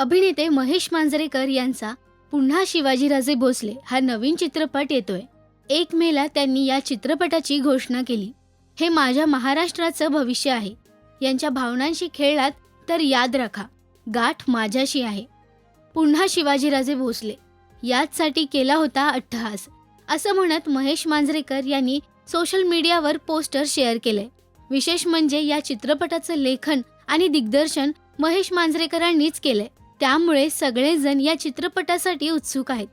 अभिनेते महेश मांजरेकर यांचा पुन्हा शिवाजीराजे भोसले हा नवीन चित्रपट येतोय. एक मेला त्यांनी या चित्रपटाची घोषणा केली. हे माझ्या महाराष्ट्राचं भविष्य आहे. यांच्या भावनांशी खेळलात तर याद राखा. गाठ माझ्याशी आहे. पुन्हा शिवाजीराजे भोसले. याचसाठी केला होता अट्टहास. असं म्हणत महेश मांजरेकर यांनी सोशल मीडियावर पोस्टर शेअर केले विशेष म्हणजे या चित्रपटाचं लेखन आणि दिग्दर्शन महेश मांजरेकरांनीच केलंय. त्यामुळे सगळेजण या चित्रपटासाठी उत्सुक आहेत.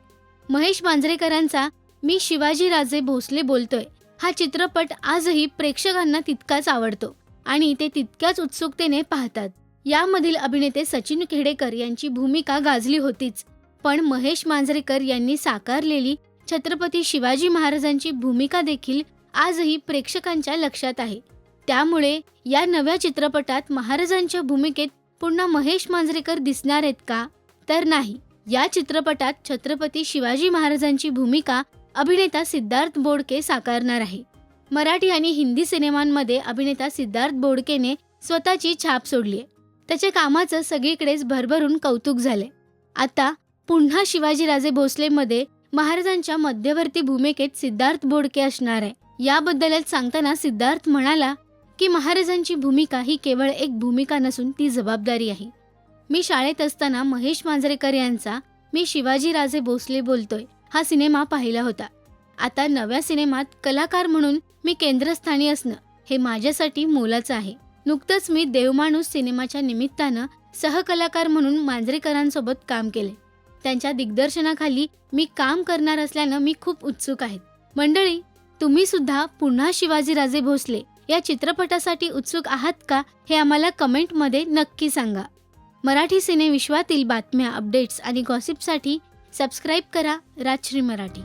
महेश मांजरेकरांचा मी शिवाजीराजे भोसले बोलतोय. हा चित्रपट आजही प्रेक्षकांना तितकाच आवडतो आणि ते तितक्याच उत्सुकतेने पाहतात. यामधील अभिनेते सचिन खेडेकर यांची भूमिका गाजली होतीच पण महेश मांजरेकर यांनी साकारलेली छत्रपती शिवाजी महाराजांची भूमिका देखील आजही प्रेक्षकांच्या लक्षात आहे. त्यामुळे या नव्या चित्रपटात महाराजांच्या भूमिकेत पुन्हा महेश मांजरेकर दिसणार आहेत का? तर नाही. या चित्रपटात छत्रपती शिवाजी महाराजांची भूमिका अभिनेता सिद्धार्थ बोडके साकारणार आहे. मराठी आणि हिंदी सिनेमांमध्ये अभिनेता सिद्धार्थ बोडकेने स्वतःची छाप सोडली त्याच्या कामाचं सगळीकडेच भरभरून कौतुक झाले आता पुन्हा शिवाजीराजे भोसलेमध्ये महाराजांच्या मध्यवर्ती भूमिकेत सिद्धार्थ बोडके असणार आहे. याबद्दलच सांगताना सिद्धार्थ म्हणाला की महाराजांची भूमिका ही केवळ एक भूमिका नसून ती जबाबदारी आहे. मी शाळेत असताना महेश मांजरेकर यांचा मी शिवाजीराजे भोसले बोलतोय हा सिनेमा पाहिला होता. आता नव्या सिनेमात कलाकार म्हणून मी केंद्रस्थानी असणं हे माझ्यासाठी मोलाचं आहे. नुकतंच मी देवमाणूस सिनेमाच्या निमित्तानं सहकलाकार म्हणून मांजरेकरांसोबत काम केले. त्यांच्या दिग्दर्शनाखाली मी काम करणार असल्यानं मी खूप उत्सुक आहे. मंडळी तुम्ही सुद्धा पुन्हा शिवाजीराजे भोसले या चित्रपटासाठी उत्सुक आहात का हे आम्हाला कमेंटमध्ये नक्की सांगा. मराठी सिनेविश्वातील बातम्या अपडेट्स आणि गॉसिपसाठी सबस्क्राईब करा राजश्री मराठी.